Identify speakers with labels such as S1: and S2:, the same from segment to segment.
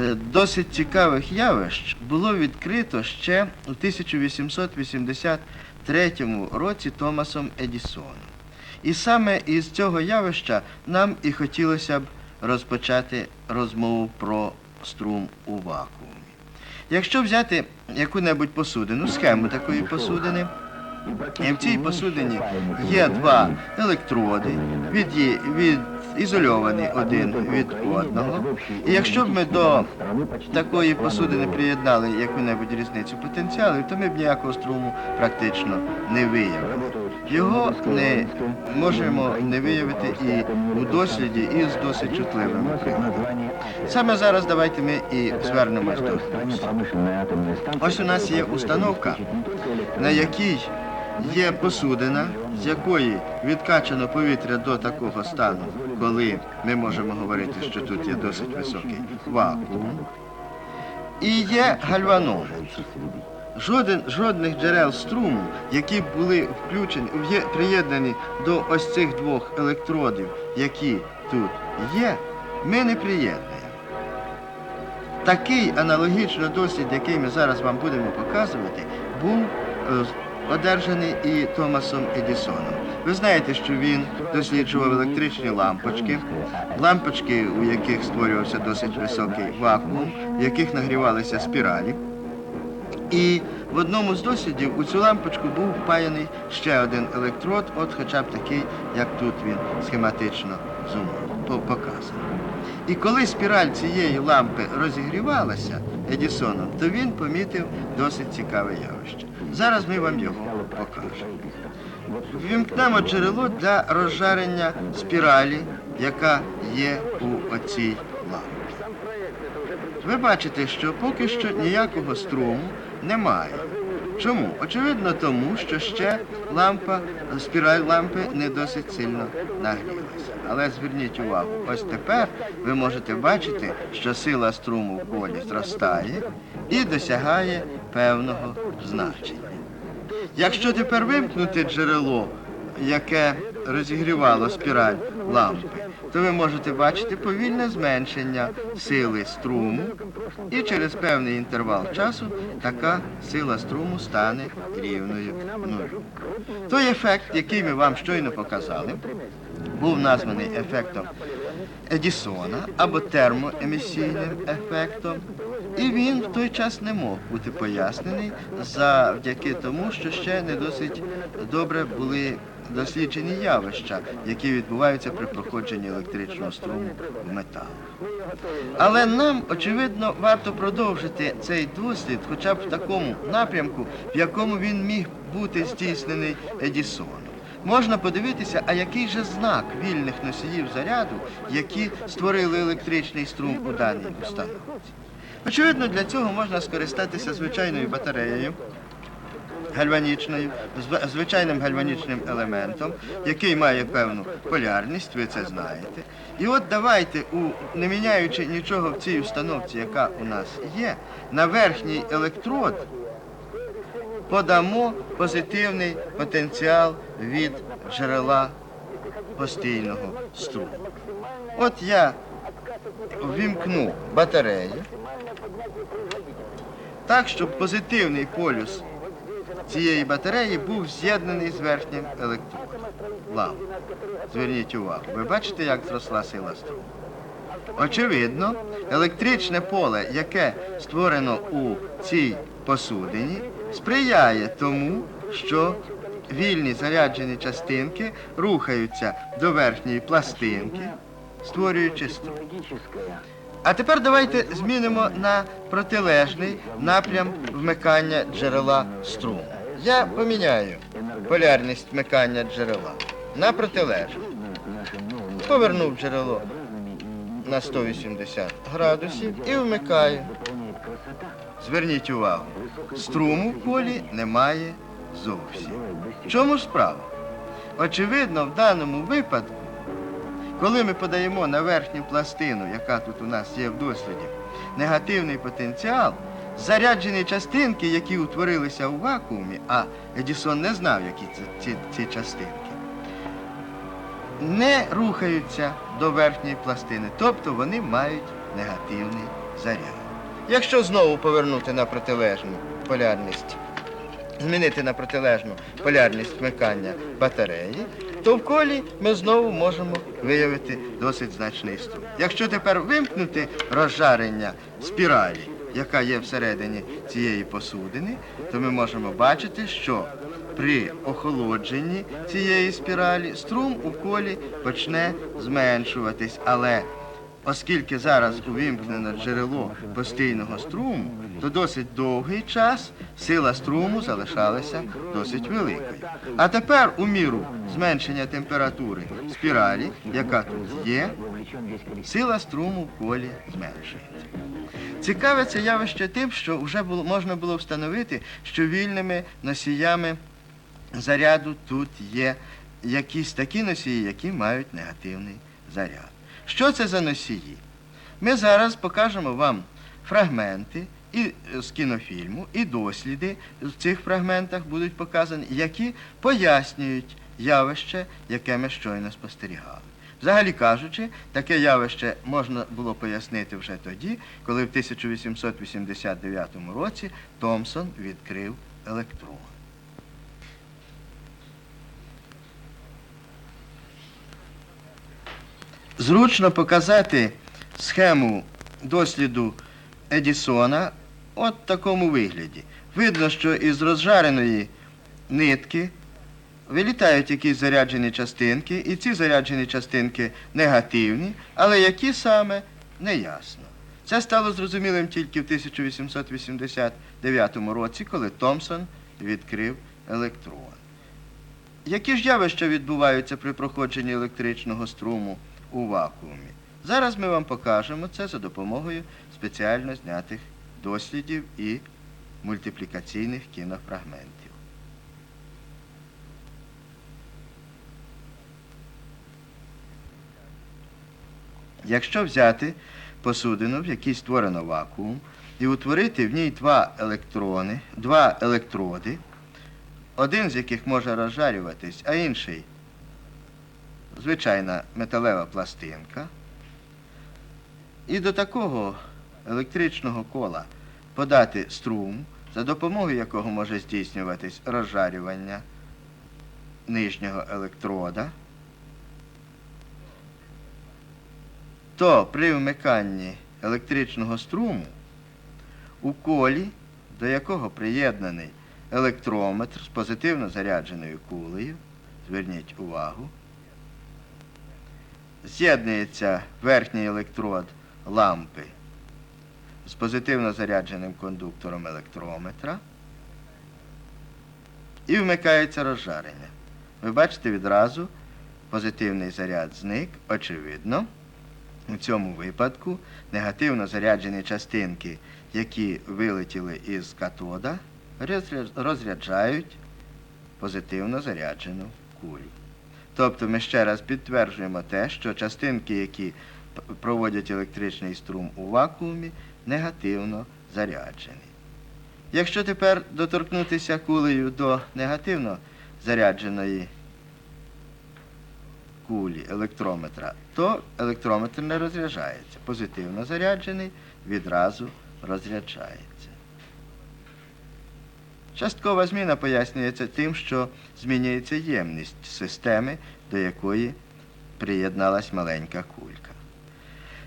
S1: Е, Досить цікавих явищ було відкрито ще у 1883 році Томасом Едісоном. І саме із цього явища нам і хотілося б розпочати розмову про струм у вакуумі. Якщо взяти яку-небудь посудину, схему такої посудини, і в цій посудині є два електроди, від, від, ізольовані один від одного. І якщо б ми до такої посудини приєднали яку-небудь різницю потенціалів, то ми б ніякого струму практично не виявили. Його не можемо не виявити і у досліді із досить чутливими приладами. Саме зараз давайте ми і звернемось до Ось у нас є установка, на якій є посудина, з якої відкачано повітря до такого стану, коли ми можемо говорити, що тут є досить високий вакуум. І є гальванометр. Жоден, жодних джерел струму, які були включені, в'є- приєднані до ось цих двох електродів, які тут є, ми не приєднуємо. Такий аналогічно дослід, який ми зараз вам будемо показувати, був е, одержаний і Томасом Едісоном. Ви знаєте, що він досліджував електричні лампочки, лампочки, у яких створювався досить високий вакуум, в яких нагрівалися спіралі. І в одному з дослідів у цю лампочку був впаяний ще один електрод, от хоча б такий, як тут він схематично зумов- по- показаний. І коли спіраль цієї лампи розігрівалася Едісоном, то він помітив досить цікаве явище. Зараз ми вам його покажемо. Вімкнемо джерело для розжарення спіралі, яка є у оцій лампі. Ви бачите, що поки що ніякого струму немає. Чому? Очевидно, тому що ще лампа, спіраль лампи не досить сильно нагрілася. Але зверніть увагу, ось тепер ви можете бачити, що сила струму в полі зростає і досягає певного значення. Якщо тепер вимкнути джерело, яке розігрівало спіраль лампи, то ви можете бачити повільне зменшення сили струму, і через певний інтервал часу така сила струму стане рівною нулю. Той ефект, який ми вам щойно показали, був названий ефектом Едісона або термоемісійним ефектом. І він в той час не мог бути пояснений завдяки тому, що ще не досить добре були досліджені явища, які відбуваються при проходженні електричного струму в метал. Але нам, очевидно, варто продовжити цей дослід хоча б в такому напрямку, в якому він міг бути здійснений Едісоном. Можна подивитися, а який же знак вільних носіїв заряду, які створили електричний струм у даній установці. Очевидно, для цього можна скористатися звичайною батареєю гальванічною, звичайним гальванічним елементом, який має певну полярність, ви це знаєте. І от давайте, у, не міняючи нічого в цій установці, яка у нас є, на верхній електрод подамо позитивний потенціал від джерела постійного струму. От я ввімкну батарею так, щоб позитивний полюс цієї батареї був з'єднаний з верхнім електродом. лампи. Зверніть увагу, ви бачите, як зросла сила струму? Очевидно, електричне поле, яке створено у цій посудині, сприяє тому, що вільні заряджені частинки рухаються до верхньої пластинки, створюючи струм. А тепер давайте змінимо на протилежний напрям вмикання джерела струму. Я поміняю полярність вмикання джерела на протилежну. Повернув джерело на 180 градусів і вмикаю. Зверніть увагу, струму в полі немає зовсім. В чому справа? Очевидно, в даному випадку, коли ми подаємо на верхню пластину, яка тут у нас є в досліді, негативний потенціал, заряджені частинки, які утворилися у вакуумі, а Едісон не знав, які це ці, ці частинки, не рухаються до верхньої пластини, тобто вони мають негативний заряд. Якщо знову повернути на протилежну полярність, змінити на протилежну полярність вмикання батареї, то в колі ми знову можемо виявити досить значний струм. Якщо тепер вимкнути розжарення спіралі, яка є всередині цієї посудини, то ми можемо бачити, що при охолодженні цієї спіралі струм у колі почне зменшуватись, але Оскільки зараз увімкнено джерело постійного струму, то досить довгий час сила струму залишалася досить великою. А тепер у міру зменшення температури спіралі, яка тут є, сила струму в колі зменшується. Цікаве це явище тим, що вже було, можна було встановити, що вільними носіями заряду тут є якісь такі носії, які мають негативний заряд. Що це за носії? Ми зараз покажемо вам фрагменти і е, з кінофільму, і досліди в цих фрагментах будуть показані, які пояснюють явище, яке ми щойно спостерігали. Взагалі кажучи, таке явище можна було пояснити вже тоді, коли в 1889 році Томсон відкрив електрон. Зручно показати схему досліду Едісона от в такому вигляді. Видно, що із розжареної нитки вилітають якісь заряджені частинки, і ці заряджені частинки негативні, але які саме не ясно. Це стало зрозумілим тільки в 1889 році, коли Томпсон відкрив електрон. Які ж явища відбуваються при проходженні електричного струму у вакуумі? Зараз ми вам покажемо це за допомогою спеціально знятих дослідів і мультиплікаційних кінофрагментів. Якщо взяти посудину, в якій створено вакуум, і утворити в ній два електрони, два електроди, один з яких може розжарюватись, а інший звичайна металева пластинка, і до такого електричного кола подати струм, за допомогою якого може здійснюватись розжарювання нижнього електрода, то при вмиканні електричного струму у колі, до якого приєднаний електрометр з позитивно зарядженою кулею, зверніть увагу, з'єднується верхній електрод лампи з позитивно зарядженим кондуктором електрометра і вмикається розжарення. Ви бачите відразу позитивний заряд зник, очевидно. У цьому випадку негативно заряджені частинки, які вилетіли із катода, розряджають позитивно заряджену кулю. Тобто ми ще раз підтверджуємо те, що частинки, які проводять електричний струм у вакуумі, негативно заряджені. Якщо тепер доторкнутися кулею до негативно зарядженої кулі електрометра, то електрометр не розряджається. Позитивно заряджений відразу розряджається. Часткова зміна пояснюється тим, що змінюється ємність системи, до якої приєдналась маленька кулька.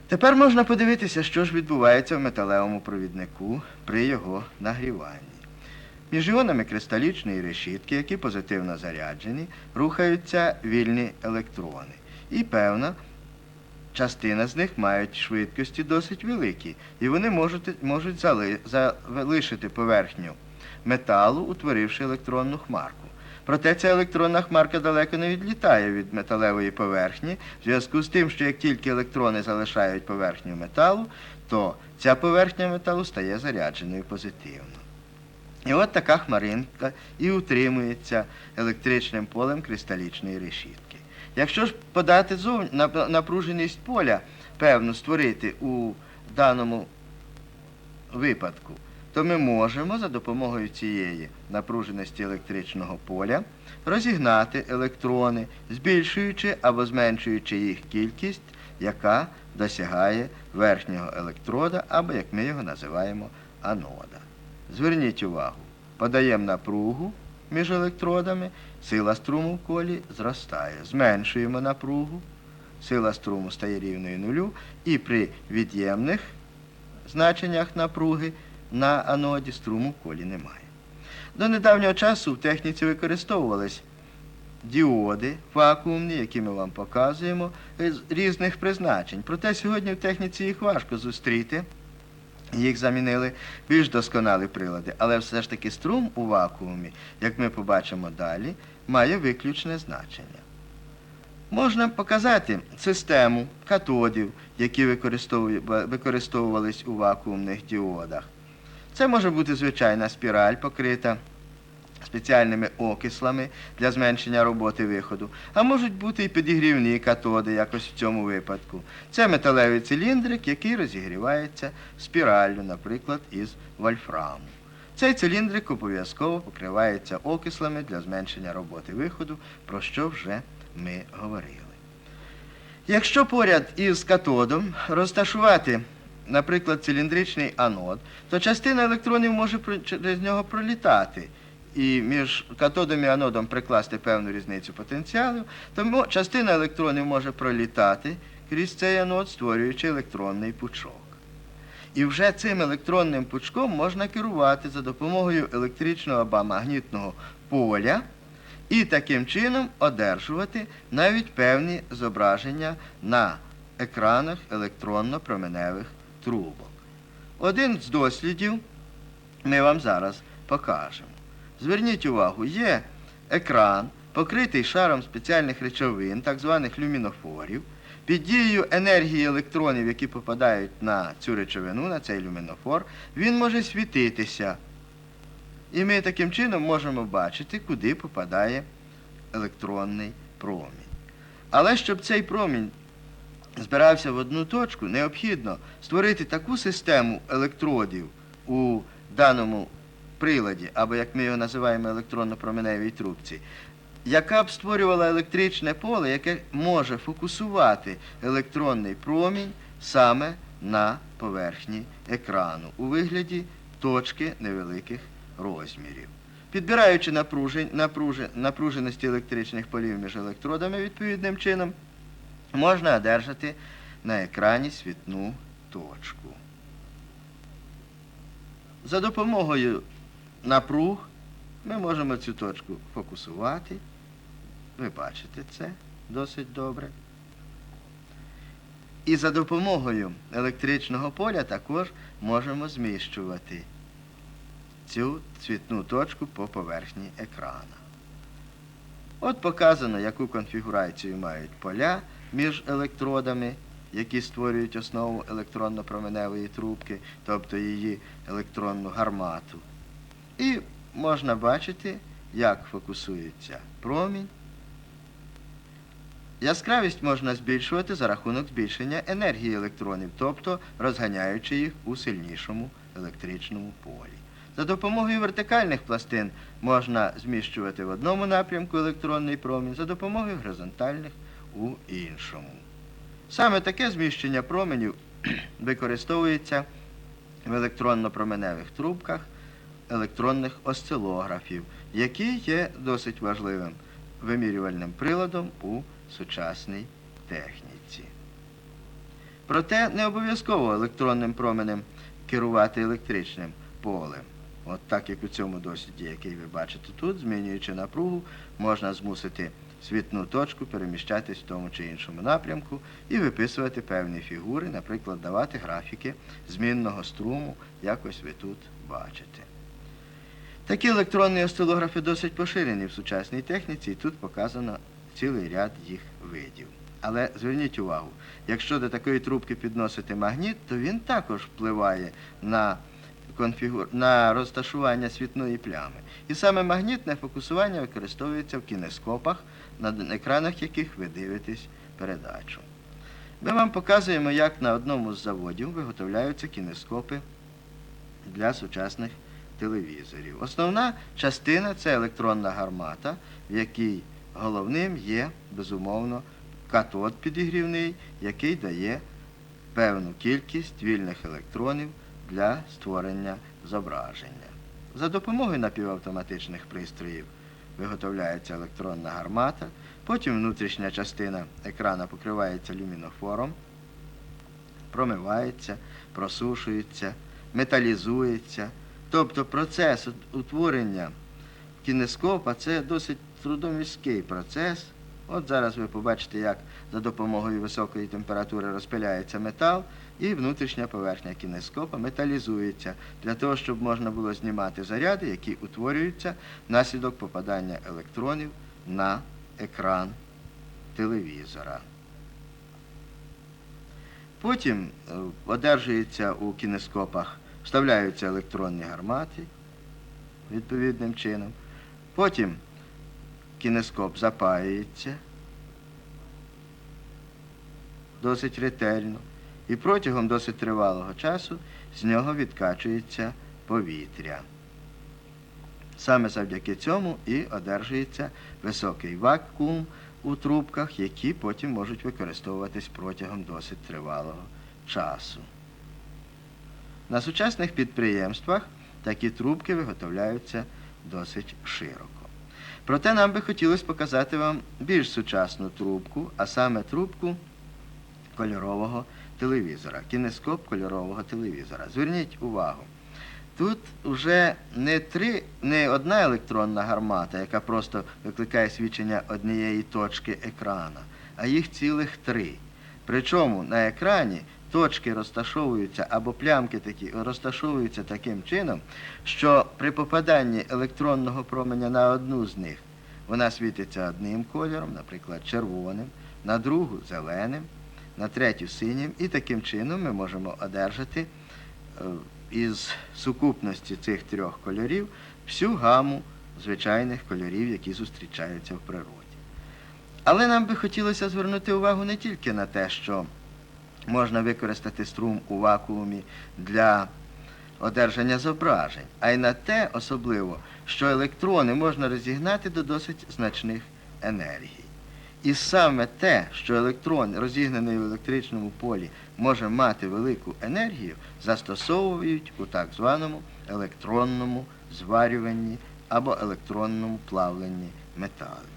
S1: Тепер можна подивитися, що ж відбувається в металевому провіднику при його нагріванні. Між іонами кристалічної решітки, які позитивно заряджені, рухаються вільні електрони. І певна частина з них мають швидкості досить великі, і вони можуть, можуть зали, залишити поверхню металу, утворивши електронну хмарку. Проте ця електронна хмарка далеко не відлітає від металевої поверхні, в зв'язку з тим, що як тільки електрони залишають поверхню металу, то ця поверхня металу стає зарядженою позитивно. І от така хмаринка і утримується електричним полем кристалічної решітки. Якщо ж подати зов... нап- напруженість поля, певно, створити у даному випадку, то ми можемо за допомогою цієї напруженості електричного поля розігнати електрони, збільшуючи або зменшуючи їх кількість яка досягає верхнього електрода, або, як ми його називаємо, анода. Зверніть увагу, подаємо напругу між електродами, сила струму в колі зростає. Зменшуємо напругу, сила струму стає рівною нулю, і при від'ємних значеннях напруги на аноді струму колі немає. До недавнього часу в техніці використовувались діоди вакуумні, які ми вам показуємо, з різних призначень. Проте сьогодні в техніці їх важко зустріти. Їх замінили більш досконалі прилади, але все ж таки струм у вакуумі, як ми побачимо далі, має виключне значення. Можна показати систему катодів, які використовувались у вакуумних діодах. Це може бути звичайна спіраль, покрита спеціальними окислами для зменшення роботи виходу, а можуть бути і підігрівні катоди, якось в цьому випадку. Це металевий циліндрик, який розігрівається спіраллю, наприклад, із вольфраму. Цей циліндрик обов'язково покривається окислами для зменшення роботи виходу, про що вже ми говорили. Якщо поряд із катодом розташувати, наприклад, циліндричний анод, то частина електронів може через нього пролітати. І між катодом і анодом прикласти певну різницю потенціалів, тому частина електронів може пролітати крізь цей анод, створюючи електронний пучок. І вже цим електронним пучком можна керувати за допомогою електричного або магнітного поля і таким чином одержувати навіть певні зображення на екранах електронно-променевих трубок. Один з дослідів ми вам зараз покажемо. Зверніть увагу, є екран, покритий шаром спеціальних речовин, так званих люмінофорів. Під дією енергії електронів, які попадають на цю речовину, на цей люмінофор, він може світитися. І ми таким чином можемо бачити, куди попадає електронний промінь. Але щоб цей промінь збирався в одну точку, необхідно створити таку систему електродів у даному приладі, або як ми його називаємо електронно-променевій трубці, яка б створювала електричне поле, яке може фокусувати електронний промінь саме на поверхні екрану у вигляді точки невеликих розмірів. Підбираючи напружень, напружен, напруженості електричних полів між електродами відповідним чином, можна одержати на екрані світну точку. За допомогою напруг ми можемо цю точку фокусувати. Ви бачите це досить добре. І за допомогою електричного поля також можемо зміщувати цю цвітну точку по поверхні екрана. От показано, яку конфігурацію мають поля між електродами, які створюють основу електронно-променевої трубки, тобто її електронну гармату. І можна бачити, як фокусується промінь. Яскравість можна збільшувати за рахунок збільшення енергії електронів, тобто розганяючи їх у сильнішому електричному полі. За допомогою вертикальних пластин можна зміщувати в одному напрямку електронний промінь, за допомогою горизонтальних у іншому. Саме таке зміщення променів використовується в електронно-променевих трубках електронних осцилографів, які є досить важливим вимірювальним приладом у сучасній техніці. Проте не обов'язково електронним променем керувати електричним полем. От так як у цьому досліді, який ви бачите тут, змінюючи напругу, можна змусити світну точку переміщатись в тому чи іншому напрямку і виписувати певні фігури, наприклад, давати графіки змінного струму, як ось ви тут бачите. Такі електронні осцилографи досить поширені в сучасній техніці, і тут показано цілий ряд їх видів. Але зверніть увагу, якщо до такої трубки підносити магніт, то він також впливає на, конфігур... на розташування світної плями. І саме магнітне фокусування використовується в кінескопах, на екранах яких ви дивитесь передачу. Ми вам показуємо, як на одному з заводів виготовляються кінескопи для сучасних телевізорів. Основна частина це електронна гармата, в якій головним є, безумовно, катод підігрівний, який дає певну кількість вільних електронів для створення зображення. За допомогою напівавтоматичних пристроїв виготовляється електронна гармата, потім внутрішня частина екрана покривається люмінофором, промивається, просушується, металізується. Тобто процес утворення кінескопа це досить трудоміський процес. От зараз ви побачите, як за допомогою високої температури розпиляється метал, і внутрішня поверхня кінескопа металізується для того, щоб можна було знімати заряди, які утворюються внаслідок попадання електронів на екран телевізора. Потім е, одержується у кінескопах, вставляються електронні гармати відповідним чином. Потім кінескоп запаюється досить ретельно, і протягом досить тривалого часу з нього відкачується повітря. Саме завдяки цьому і одержується високий вакуум у трубках, які потім можуть використовуватись протягом досить тривалого часу. На сучасних підприємствах такі трубки виготовляються досить широко. Проте нам би хотілося показати вам більш сучасну трубку, а саме трубку кольорового телевізора, кінескоп кольорового телевізора. Зверніть увагу. Тут вже не три, не одна електронна гармата, яка просто викликає свідчення однієї точки екрана, а їх цілих три. Причому на екрані точки розташовуються або плямки такі розташовуються таким чином, що при попаданні електронного променя на одну з них вона світиться одним кольором, наприклад, червоним, на другу зеленим, на третю синім, і таким чином ми можемо одержати е, із сукупності цих трьох кольорів всю гаму звичайних кольорів, які зустрічаються в природі. Але нам би хотілося звернути увагу не тільки на те, що можна використати струм у вакуумі для одержання зображень, а й на те особливо, що електрони можна розігнати до досить значних енергій. І саме те, що електрон, розігнаний в електричному полі, може мати велику енергію, застосовують у так званому електронному зварюванні або електронному плавленні металів.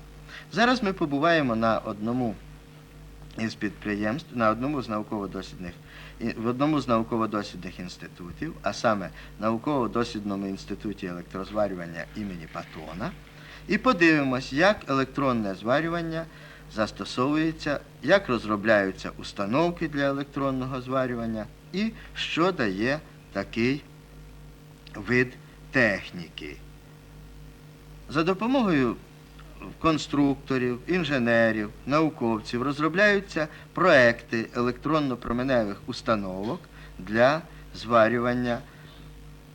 S1: Зараз ми побуваємо на одному із підприємств, на одному з науково-дослідних в одному з науково-дослідних інститутів, а саме науково-дослідному інституті електрозварювання імені Патона, і подивимось, як електронне зварювання застосовується, як розробляються установки для електронного зварювання і що дає такий вид техніки. За допомогою конструкторів, інженерів, науковців розробляються проекти електронно-променевих установок для зварювання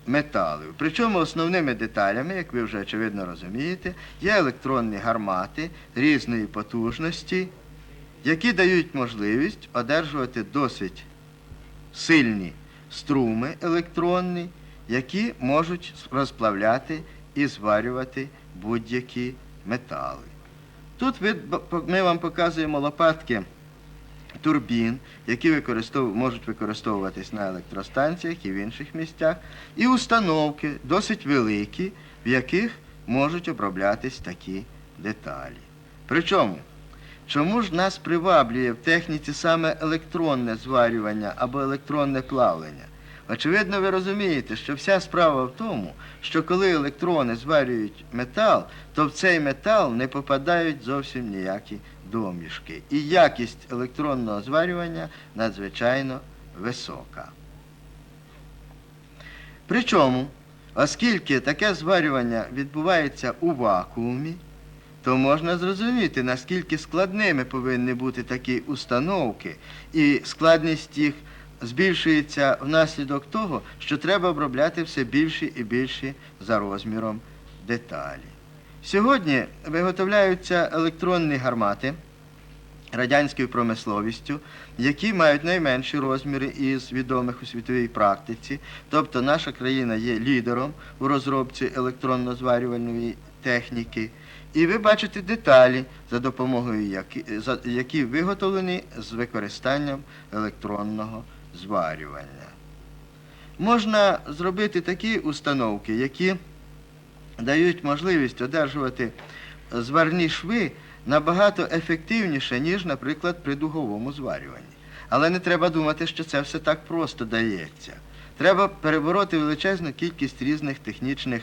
S1: металів. Причому основними деталями, як ви вже очевидно розумієте, є електронні гармати різної потужності, які дають можливість одержувати досить сильні струми електронні, які можуть розплавляти і зварювати будь-які метали. Тут ми вам показуємо лопатки турбін, які використов... можуть використовуватись на електростанціях і в інших місцях, і установки досить великі, в яких можуть оброблятись такі деталі. Причому, чому ж нас приваблює в техніці саме електронне зварювання або електронне плавлення? Очевидно, ви розумієте, що вся справа в тому, що коли електрони зварюють метал, то в цей метал не попадають зовсім ніякі домішки. І якість електронного зварювання надзвичайно висока. Причому, оскільки таке зварювання відбувається у вакуумі, то можна зрозуміти, наскільки складними повинні бути такі установки, і складність їх збільшується внаслідок того, що треба обробляти все більші і більші за розміром деталі. Сьогодні виготовляються електронні гармати радянською промисловістю, які мають найменші розміри із відомих у світовій практиці. Тобто наша країна є лідером у розробці електронно-зварювальної техніки. І ви бачите деталі, за допомогою які, які виготовлені з використанням електронного зварювання. Можна зробити такі установки, які дають можливість одержувати зварні шви набагато ефективніше, ніж, наприклад, при дуговому зварюванні. Але не треба думати, що це все так просто дається. Треба перебороти величезну кількість різних технічних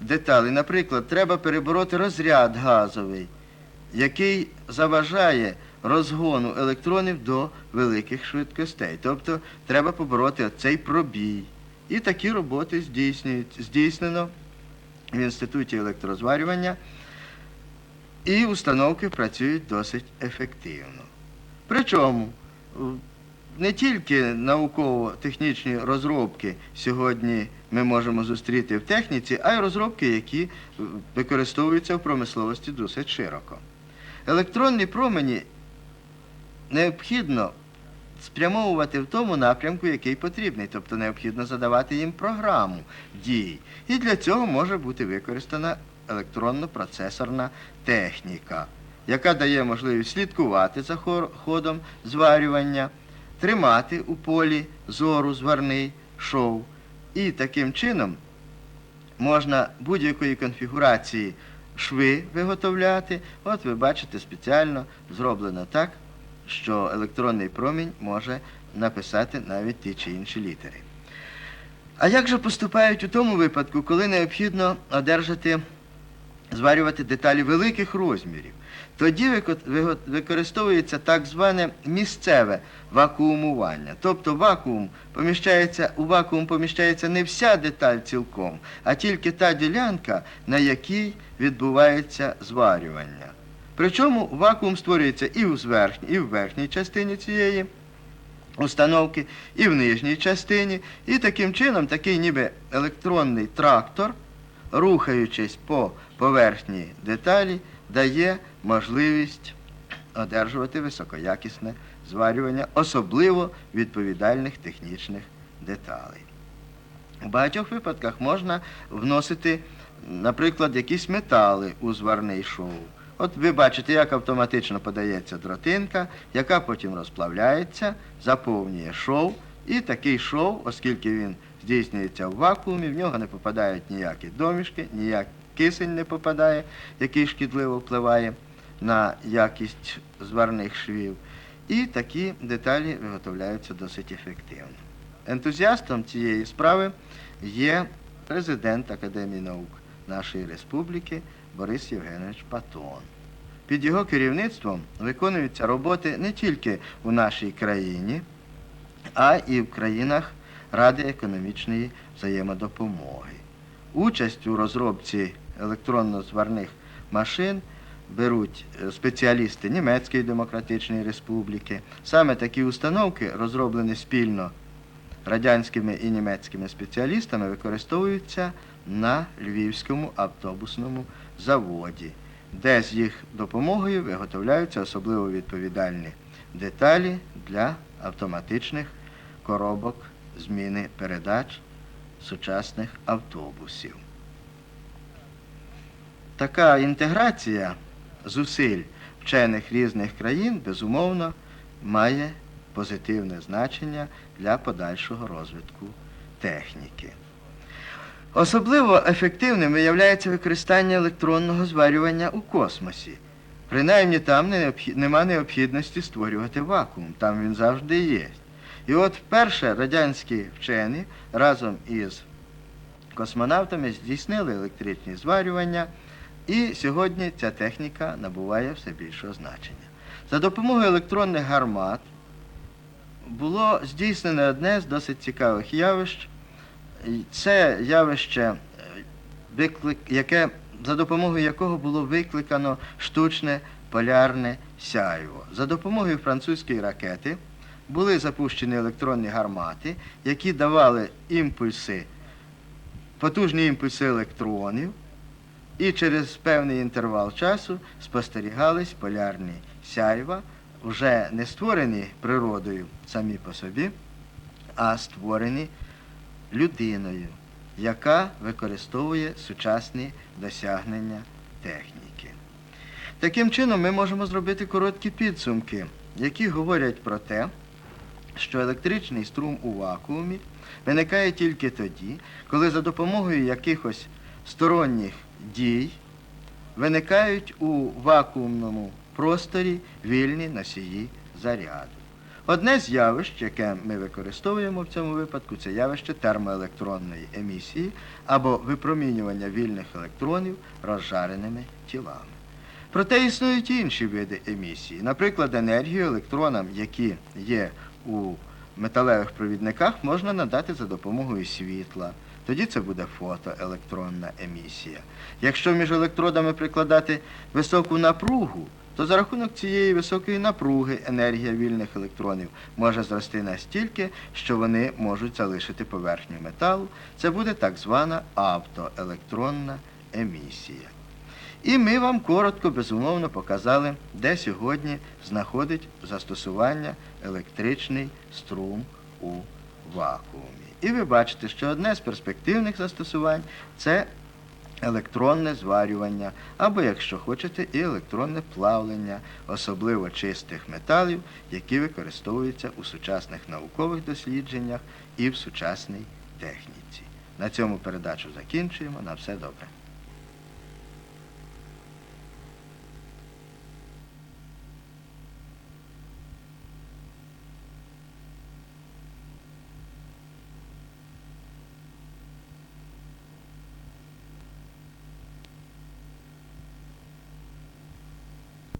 S1: деталей. Наприклад, треба перебороти розряд газовий, який заважає розгону електронів до великих швидкостей. Тобто треба побороти цей пробій. І такі роботи здійснено в Інституті електрозварювання, і установки працюють досить ефективно. Причому не тільки науково-технічні розробки сьогодні ми можемо зустріти в техніці, а й розробки, які е, використовуються в промисловості досить широко. Електронні промені необхідно спрямовувати в тому напрямку, який потрібний, тобто необхідно задавати їм програму дій. І для цього може бути використана електронно-процесорна техніка, яка дає можливість слідкувати за ходом зварювання, тримати у полі зору зварний шов. І таким чином можна будь-якої конфігурації шви виготовляти. От ви бачите, спеціально зроблено так, що електронний промінь може написати навіть ті чи інші літери. А як же поступають у тому випадку, коли необхідно одержати, зварювати деталі великих розмірів? Тоді використовується так зване місцеве вакуумування. Тобто вакуум поміщається, у вакуум поміщається не вся деталь цілком, а тільки та ділянка, на якій відбувається зварювання. Причому вакуум створюється і в зверхній, і в верхній частині цієї установки, і в нижній частині. І таким чином такий ніби електронний трактор, рухаючись по поверхні деталі, дає можливість одержувати високоякісне зварювання, особливо відповідальних технічних деталей. У багатьох випадках можна вносити, наприклад, якісь метали у зварний шов. От ви бачите, як автоматично подається дротинка, яка потім розплавляється, заповнює шов, і такий шов, оскільки він здійснюється в вакуумі, в нього не попадають ніякі домішки, ніяк кисень не попадає, який шкідливо впливає на якість зварних швів. І такі деталі виготовляються досить ефективно. Ентузіастом цієї справи є президент Академії наук нашої республіки Борис Євгенович Патон. Під його керівництвом виконуються роботи не тільки у нашій країні, а і в країнах Ради економічної взаємодопомоги. Участь у розробці електронно-зварних машин беруть е, спеціалісти Німецької Демократичної Республіки. Саме такі установки, розроблені спільно радянськими і німецькими спеціалістами, використовуються на Львівському автобусному заводі, де з їх допомогою виготовляються особливо відповідальні деталі для автоматичних коробок зміни передач сучасних автобусів. Така інтеграція зусиль вчених різних країн, безумовно, має позитивне значення для подальшого розвитку техніки. Особливо ефективним виявляється використання електронного зварювання у космосі. Принаймні там нема необхідності створювати вакуум, там він завжди є. І от вперше радянські вчені разом із космонавтами здійснили електричні зварювання, і сьогодні ця техніка набуває все більшого значення. За допомогою електронних гармат було здійснено одне з досить цікавих явищ. Це явище, е, виклик, яке, за допомогою якого було викликано штучне полярне сяйво. За допомогою французької ракети були запущені електронні гармати, які давали імпульси, потужні імпульси електронів, і через певний інтервал часу спостерігались полярні сяйва, вже не створені природою самі по собі, а створені людиною, яка використовує сучасні досягнення техніки. Таким чином, ми можемо зробити короткі підсумки, які говорять про те, що електричний струм у вакуумі виникає тільки тоді, коли за допомогою якихось сторонніх дій виникають у вакуумному просторі вільні носії заряду. Одне з явищ, яке ми використовуємо в цьому випадку, це явище термоелектронної емісії або випромінювання вільних електронів розжареними тілами. Проте існують і інші види емісії. Наприклад, енергію електронам, які є у металевих провідниках, можна надати за допомогою світла. Тоді це буде фотоелектронна емісія. Якщо між електродами прикладати високу напругу, то за рахунок цієї високої напруги енергія вільних електронів може зрости настільки, що вони можуть залишити поверхню металу. Це буде так звана автоелектронна емісія. І ми вам коротко, безумовно, показали, де сьогодні знаходить застосування електричний струм у вакуумі. І ви бачите, що одне з перспективних застосувань це електронне зварювання, або, якщо хочете, і електронне плавлення, особливо чистих металів, які використовуються у сучасних наукових дослідженнях і в сучасній техніці. На цьому передачу закінчуємо. На все добре.